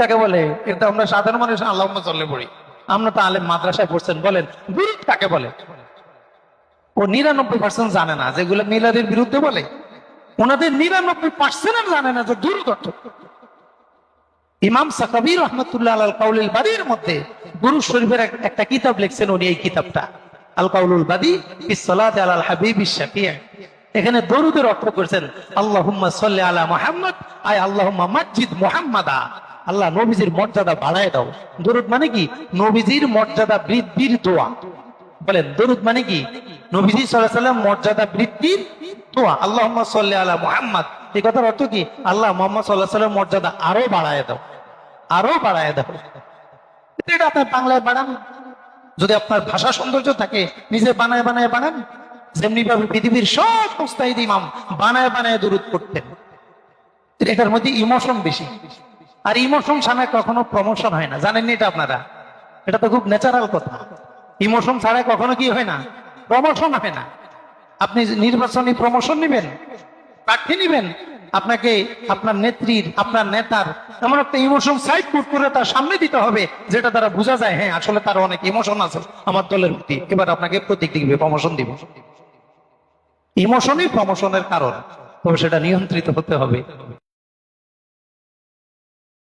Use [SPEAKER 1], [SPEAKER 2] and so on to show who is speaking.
[SPEAKER 1] কাকে বলে কিন্তু আমরা সাধারণ মানুষ আল্লাহ চলে পড়ি। আমরা তো আলেম মাদ্রাসায় পড়ছেন, বলেন দুরুদ কাকে বলে। ও নিরানব্বই পার্সেন্ট জানে না, যেগুলো মিলাদের বিরুদ্ধে বলে। ওনাদের নিরানব্বই পার্সেন্ট জানে না যে দুরুদ ইমাম সাকাবির রহমতুল্লাহ আল কাউলিল বাদির মধ্যে গুরু শরীফের একটা কিতাব লিখছেন উনি এই কিতাবটা। আল কাউলুল বাদি বিসসালাত আলাল হাবিব শাফিয়া এখানে দরুদের অর্থ করেছেন, আল্লাহুম্মা সাল্লি আলা মুহাম্মদ, আয় আল্লাহুম্মা মাসজিদ মুহাম্মাদা। আল্লাহ নবীজির মর্যাদা বাড়ায় দাও। দরুদ মানে কি? নবীজির মর্যাদা বৃদ্ধির দোয়া। বলেন, দরুদ মানে কি? নবীজি সাল্লাম মর্যাদা বৃদ্ধির দোয়া। আল্লাহুম্মা সাল্লি আলা মুহাম্মদ। এই কথার অর্থ কি? আল্লাহ মোহাম্মদ আলাইহি সাল্লাম মর্যাদা আরও বাড়ায় দাও। আরও বাড়ায় দাও। এটা আপনার বাংলায় বাড়ান যদি আপনার ভাষা সৌন্দর্য থাকে, নিজে বানায় বানায় বানান। যেমনি ভাবে পৃথিবীর সব মুস্তাহিদ ইমাম বানায় বানায় দূরত করতেন এটার মধ্যে ইমোশন বেশি। আর ইমোশন ছাড়া কখনো প্রমোশন হয় না। জানেন এটা আপনারা? এটা তো খুব ন্যাচারাল কথা। ইমোশন ছাড়া কখনো কি হয় না? প্রমোশন হয় না। আপনি নির্বাচনী প্রমোশন নেবেন, প্রার্থী নেবেন, আপনাকে আপনার নেত্রীর, আপনার নেতার এমন একটা ইমোশন সাইড পুট করে তার সামনে দিতে হবে, যেটা দ্বারা বোঝা যায় হ্যাঁ আসলে তার অনেক ইমোশন আছে আমার দলের প্রতি। এবার আপনাকে প্রতীক দিবে প্রমোশন দিব। ইমোশনই প্রমোশনের কারণ, তবে সেটা নিয়ন্ত্রিত হতে হবে।